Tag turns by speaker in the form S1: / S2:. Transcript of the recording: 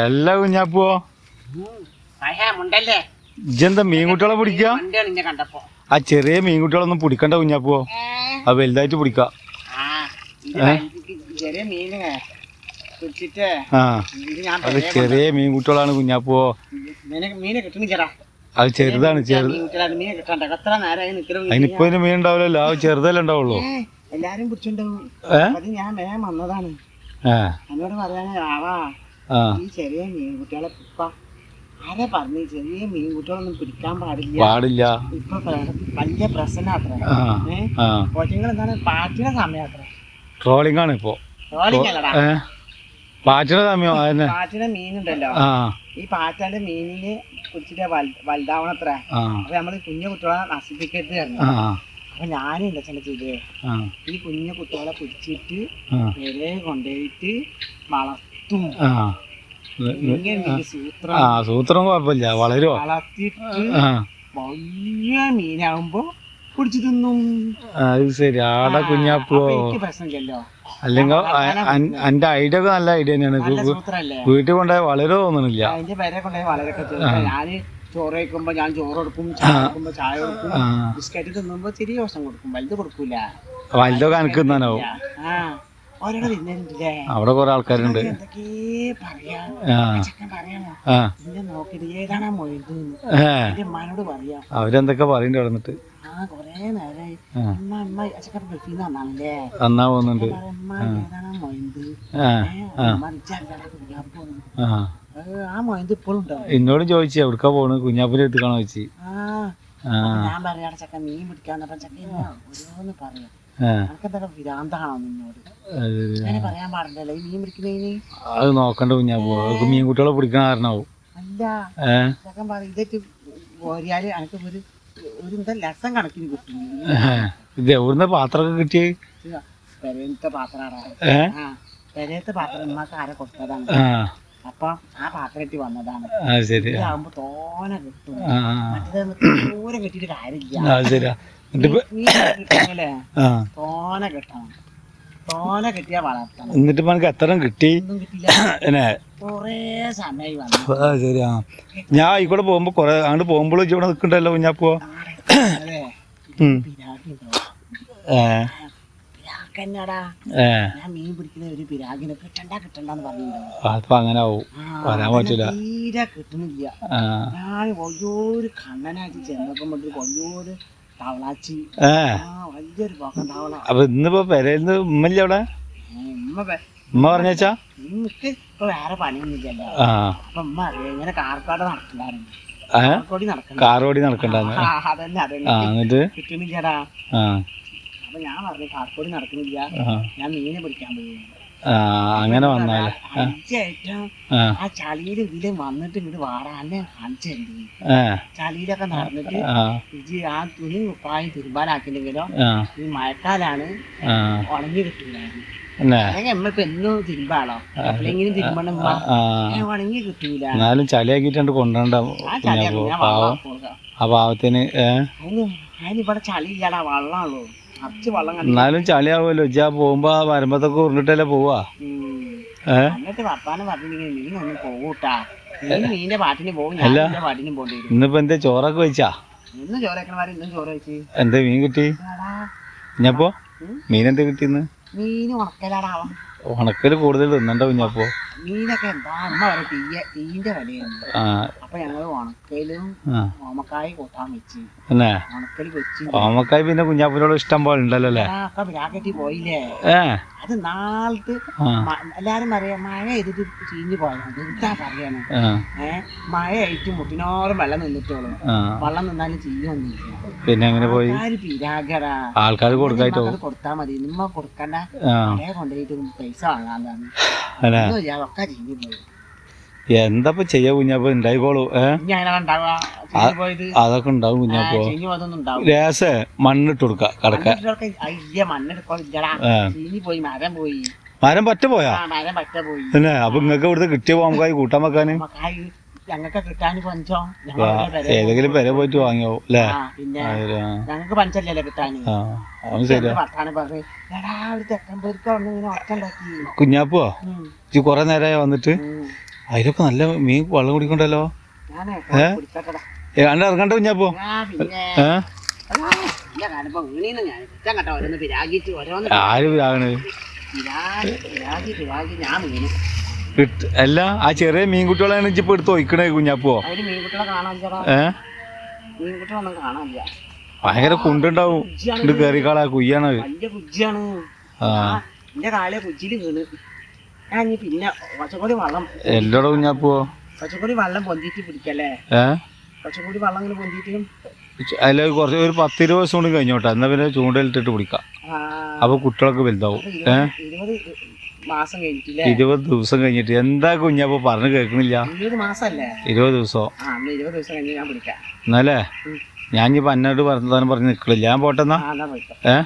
S1: എല്ലാ കുഞ്ഞാപ്പോ ഇജെന്താ മീൻകുട്ടികളെ പിടിക്ക? ആ ചെറിയ മീൻകുട്ടികളൊന്നും പിടിക്കണ്ട കുഞ്ഞാപ്പോ അത് വലുതായിട്ട് പിടിക്ക.
S2: ആ ചെറിയ
S1: ആ. അത് മീൻകുട്ടികളാണ് കുഞ്ഞാപ്പോ
S2: മീനെ കിട്ടണില്ലടാ.
S1: അത് ചെറുതാണ് ചെറുത് അതിനിപ്പോ ഇതിന് മീൻ ഉണ്ടാവില്ലല്ലോ ആ ചെറുതല്ലേ ഉണ്ടാവുള്ളൂ.
S2: എല്ലാരും പിടിച്ചിട്ടുണ്ടാവും അത് ഞാൻ വേഗം വന്നതാണ്. എന്നോട് പറയാനേ ആവാ ഈ ചെറിയ മീൻകുട്ടികളെ ഇപ്പ ആരെ പറഞ്ഞു ചെറിയ മീൻകുട്ടികളൊന്നും പിടിക്കാൻ പാടില്ല?
S1: പാടില്ല.
S2: ഇപ്പൊ വലിയ പ്രശ്നമാത്ര ഏഹ് എന്താണ് പാറ്റിന സമയാത്ര
S1: ട്രോളിംഗ് ആണ് ഇപ്പോ.
S2: ട്രോളിങ്ങല്ലടാ
S1: ഏ? പാറ്റിന സമയം അതന്നെ.
S2: പാറ്റിന മീനുണ്ടല്ലോ.
S1: ആ.
S2: ഈ പാറ്റാന്റെ മീനിന് പിടിച്ചിട്ട് വലുതാവണത്ര. അപ്പൊ നമ്മൾ കുഞ്ഞു കുട്ടികളെ നശിപ്പിക്കരുത് അപ്പൊ ഞാനും എന്താ ചെന്ന ചെയ്തേ? ഈ കുഞ്ഞു കുട്ടികളെ പിടിച്ചിട്ട് വരെ കൊണ്ടുപോയിട്ട് വളർത്തും. സൂത്രം.
S1: സൂത്രം കുഴപ്പമില്ല. വളരും
S2: വളർത്തിയിട്ട് വലിയ മീനാവുമ്പോ പിടിച്ചു തിന്നും
S1: അത് ശരി. ആടെ കുഞ്ഞാപ്പോ.
S2: എനിക്ക്
S1: അല്ലെങ്കിൽ എന്റെ ഐഡിയ ഒക്കെ നല്ല ഐഡിയ തന്നെയാണ്. വീട്ടിൽ കൊണ്ടുപോയി വളരെ തോന്നണില്ല.
S2: അതിന്റെ പേരെ കൊണ്ടുപോയി വളരൊക്കെ ഞാൻ ചോറ് കഴിക്കുമ്പോ ഞാൻ ചോറ് കൊടുക്കും ചായ കൊടുക്കുമ്പോ ചായ കൊടുക്കും. ബിസ്ക്കറ്റ് തിന്നുമ്പോ ചെറിയ ദിവസം കൊടുക്കും. വലുത് കൊടുക്കൂല.
S1: വലുതൊക്കെ
S2: തിന്നിട്ടില്ലേ
S1: അവിടെ കൊറേ ആൾക്കാരുണ്ട്. അവരെന്തൊക്കെ പറയണ്ട
S2: ആ കൊറേ. അമ്മ ഗൾഫിൽ വന്നാണല്ലേ?
S1: പോകുന്നുണ്ട്.
S2: അമ്മ ഏതാണ് മൊയ്ത്
S1: ആ
S2: കുഞ്ഞാപ്പോ ഇപ്പോഴും ഉണ്ടോ?
S1: എന്നോട് ചോദിച്ചു എവിടെ പോണ്? കുഞ്ഞാപ്പുരം അടുത്ത് ചോദിച്ചു.
S2: ആ.
S1: ആ.
S2: ഞാൻ പറയാടെ ചക്ക മീൻ പിടിക്കാന്നപ്പോ ചക്ക ഇങ്ങനെ ഓരോന്ന് പറയാം.
S1: ആ.
S2: എനിക്കെന്താ
S1: അത്
S2: നോക്കണ്ട പാടില്ലല്ലോ. മീൻ
S1: കുട്ടികളെ കുഞ്ഞാപ്പോ. പിടിക്കണ കാരണാവും.
S2: അല്ല. ഇതൊക്കെ പോരിയാൽ എനിക്ക് ഒരു ലക്ഷം കണക്കിന് കിട്ടും.
S1: ഇത് എവിടുന്ന പാത്രമൊക്കെ കിട്ടിയേ?
S2: പെരയത്തെ പാത്രമാണ് പെരയത്തെ പാത്രം ഉമ്മക്ക് ആരെ കൊടുത്തതാണ്.
S1: ആ.
S2: അപ്പൊ ആ പാത്രം വന്നതാണ്. ഇതാകുമ്പോ തോനെ കിട്ടും. മറ്റേത് ദൂരെ കിട്ടിയിട്ട് കാര്യമില്ല. തോനെ കിട്ടണം. തോനെ കിട്ടിയാ വളർത്തണം.
S1: എന്നിട്ട് എനിക്ക് എത്ര കിട്ടി?
S2: കൊറേ സമയമായി വന്നു.
S1: ശരിയാ ഞാൻ ഇവിടെ പോകുമ്പോ കൊറേ അങ്ങോട്ട് പോകുമ്പോഴും ഇവിടെ നിൽക്കണ്ടല്ലോ കുഞ്ഞാപ്പോ
S2: ഞാൻ മീൻ പിടിക്കുന്ന ഒരു പിരാഗിനെ കിട്ടണ്ട കിട്ടണ്ടെന്ന് പറഞ്ഞിട്ടുണ്ടോ.
S1: അപ്പൊ അങ്ങനെ ആവും. വരാൻ പറ്റില്ല
S2: തീരെ കിട്ടുന്നില്ല.
S1: ആ.
S2: ഞാൻ വലിയൊരു കണ്ണനായിട്ട് ചെന്നപ്പം കൊണ്ട് വലിയൊരു തവളാച്ചി.
S1: ഏ.
S2: ആ വലിയൊരു
S1: അപ്പൊ ഇന്നിപ്പോ പെരയിന്ന് ഉമ്മല്ലേ അവിടെ?
S2: ഉമ്മ പെ-
S1: ഉമ്മ പറഞ്ഞാച്ചാ?
S2: ഉമ്മക്ക് ഇപ്പൊ വേറെ പണിയൊന്നുമില്ലല്ലോ.
S1: ആ.
S2: അപ്പൊ ഉമ്മ അറിയാം? ഇങ്ങനെ കാർക്കാട് നടക്കണ്ടായിരുന്നു.
S1: ഏ?
S2: കാർക്കോടി നടക്കണ്ട.
S1: കാറോടി നടക്കണ്ടെന്ന്.
S2: ആ, അതന്നെ അതന്നെ.
S1: ആ എന്നിട്ട്?
S2: കിട്ടുന്നില്ലടാ.
S1: ആ.
S2: അപ്പൊ ഞാൻ പറഞ്ഞു കാർക്കോടി നടക്കുന്നില്ല
S1: ആ.
S2: ഞാൻ മീനെ പിടിക്കാൻ പോയി.
S1: അങ്ങനെ
S2: വന്നാൽ
S1: ആ.
S2: ആ. ചളിയിലും വന്നിട്ട് ഇങ്ങോട്ട് വാടാനെ കാണിച്ചിട്ടുണ്ട്
S1: ഏ
S2: ചളിയിലൊക്കെ നടന്നിട്ട് ഇജ് ആ തുണി കുപ്പായം തിരുമ്പാനാക്കില്ലെങ്കിലോ
S1: ആ.
S2: ഈ മഴക്കാലാണ് ഉണങ്ങി കിട്ടൂലായിരുന്നു.
S1: എന്നാലും ചളിയാക്കിട്ടുണ്ട് കൊണ്ടുവരണ്ട
S2: ആ
S1: പാവത്തിന് ഏഹ്
S2: ഇവിടെ അതിനിവിടെ ചളി ഇല്ലടാ വള്ളമുള്ളൂ കുറച്ച് വെള്ളം കണ്ടി
S1: എന്നാലും ചളിയാവുമല്ലോ. ഇജ്ജാ പോകുമ്പോ ആ വരുമ്പത്തൊക്കെ ഉരുണ്ടിട്ടല്ലേ പോവാ? ഏ?
S2: എന്നിട്ട് വർത്താനം പറഞ്ഞിട്ടുണ്ടെങ്കിൽ മീനൊന്നും പോകൂട്ടാ നീ നീന്റെ പാട്ടിന് പോകും ഞാൻ മീനിന്റെ പാട്ടിനും പോകേണ്ടി വരും.
S1: ഇന്നിപ്പോ എന്തേ ചോറൊക്കെ വെച്ചാ
S2: ഇന്നും ചോറ് വെക്കണമാര് ഇന്നും ചോറ് വെച്ച്
S1: എന്താ മീൻ കിട്ടി?
S2: എടാ,
S1: കുഞ്ഞപ്പോ മീൻ എന്താ കിട്ടിന്ന്
S2: മീന് ഉണക്കലാടാ.
S1: ഉണക്കൽ കൂടുതൽ തിന്നണ്ട കുഞ്ഞപ്പോ.
S2: മീനൊക്കെ എന്താ? അമ്മ പറയും തീയ തീന്റെ വിലയുണ്ട് അപ്പൊ ഞങ്ങൾ ഉണക്കലും ഓമക്കായ കൂട്ടാൻ വെച്ച്. ഉണക്കൽ വെച്ച്.
S1: ഓമക്കായ പിന്നെ കുഞ്ഞാപ്പിനോട് ഇഷ്ടം പോലെ ഉണ്ടല്ലോ അല്ലേ
S2: ബ്രാക്കറ്റിൽ പോയില്ലേ? അത് നാളത്ത് എല്ലാരും പറയാ മഴ ചെയ്തിട്ട് ചീഞ്ഞു പോയത്. എന്താ പറയാണ്
S1: ആ.
S2: ഏ മഴ ആയിട്ട് മുട്ടിനോറും വെള്ളം നിന്നിട്ടോളും. വെള്ളം നിന്നാലും ചീഞ്ഞൊന്നുമില്ല
S1: പിന്നെ അങ്ങനെ പോയി?
S2: പിരാഗടാ
S1: ആൾക്കാർ കൊടുക്കായിട്ടോ
S2: കൊടുത്താ മതി. നിമ്മ കൊടുക്കണ്ട. കൊണ്ടുപോയിട്ട് പൈസ വാങ്ങാൻ പോയി
S1: എന്താ ചെയ്യാ കുഞ്ഞാപ്പോ? ഉണ്ടായിക്കോളൂ അതൊക്കെ ഉണ്ടാവും കുഞ്ഞാപ്പോ. രസേ മണ്ണിട്ട് കൊടുക്ക കടക്ക.
S2: മരം
S1: പറ്റ പോയാ? പിന്നെ അപ്പൊ നിങ്ങക്ക് ഇവിടുത്തെ കിട്ടിയ പോകാൻ കൂട്ടാൻ വെക്കാന്?
S2: ഞങ്ങൾക്ക് കിട്ടാൻ പഞ്ചോ
S1: ഏതെങ്കിലും പെര പോയിട്ട് വാങ്ങിയോ അല്ലേ?
S2: പിന്നെ ഞങ്ങൾക്ക് പഞ്ചല്ലേ കിട്ടാൻ വർത്താനം പറഞ്ഞു എടാ ഒരു അവിടെ ഇങ്ങനെ
S1: കുഞ്ഞാപ്പോ? ഇജ്ജ് കൊറേ നേരമായി വന്നിട്ട്? അതിലൊക്കെ നല്ല മീൻ വെള്ളം കുടിക്കണ്ടല്ലോ?
S2: ഞാനേ
S1: ഏ?
S2: കുടിക്കട്ടെടാ
S1: ഏ അണ്ട ഇറങ്ങണ്ട കുഞ്ഞാപ്പോ?
S2: ആ പിന്നെ.
S1: ഏ?
S2: അതാ, ഇല്ല കാണിപ്പോ ഞാൻ കുറ്റം കേട്ടോ. ഓരോന്ന്
S1: ആര് വിരാഗണ്
S2: പിരാഗി പിരാഗി പിരാഗി ഞാൻ വീണു.
S1: അല്ല ആ ചെറിയ മീൻകുട്ടികളാണ് ഇജ്ജ് ഇപ്പൊ എടുത്ത് ഒഴിക്കണേ കുഞ്ഞാപ്പോ?
S2: മീൻകുട്ടികളെ
S1: ഭയങ്കര കുണ്ടുണ്ടാവും. ഇത് കയറിക്കാളാ കുയ്യാണ്. എല്ലോടെ കുഞ്ഞാപ്പോ? അതിൽ കുറച്ച് ഒരു പത്ത് ഇരുപത് ദിവസം കൂടി കഴിഞ്ഞോട്ടെ എന്നാ പിന്നെ ചൂണ്ടയിലിട്ടിട്ട് പിടിക്കാം. അപ്പൊ കുട്ടികളൊക്കെ വലുതാവും. ഏ?
S2: ഇരുപത് മാസം കഴിഞ്ഞിട്ടില്ലേ?
S1: ഇരുപത് ദിവസം കഴിഞ്ഞിട്ട്. എന്താ കുഞ്ഞപ്പോ പറഞ്ഞു കേൾക്കണില്ല?
S2: ഇരുപത് മാസല്ലേ?
S1: ഇരുപത് ദിവസം?
S2: ആ ഇരുപത് ദിവസം കഴിഞ്ഞ് ഞാൻ വിളിക്കാം.
S1: എന്നാലേ? ഞാൻ ഇനി അന്നോട് പറഞ്ഞു പറഞ്ഞു നിൽക്കില്ല ഞാൻ പോട്ടെന്നാ
S2: ആ.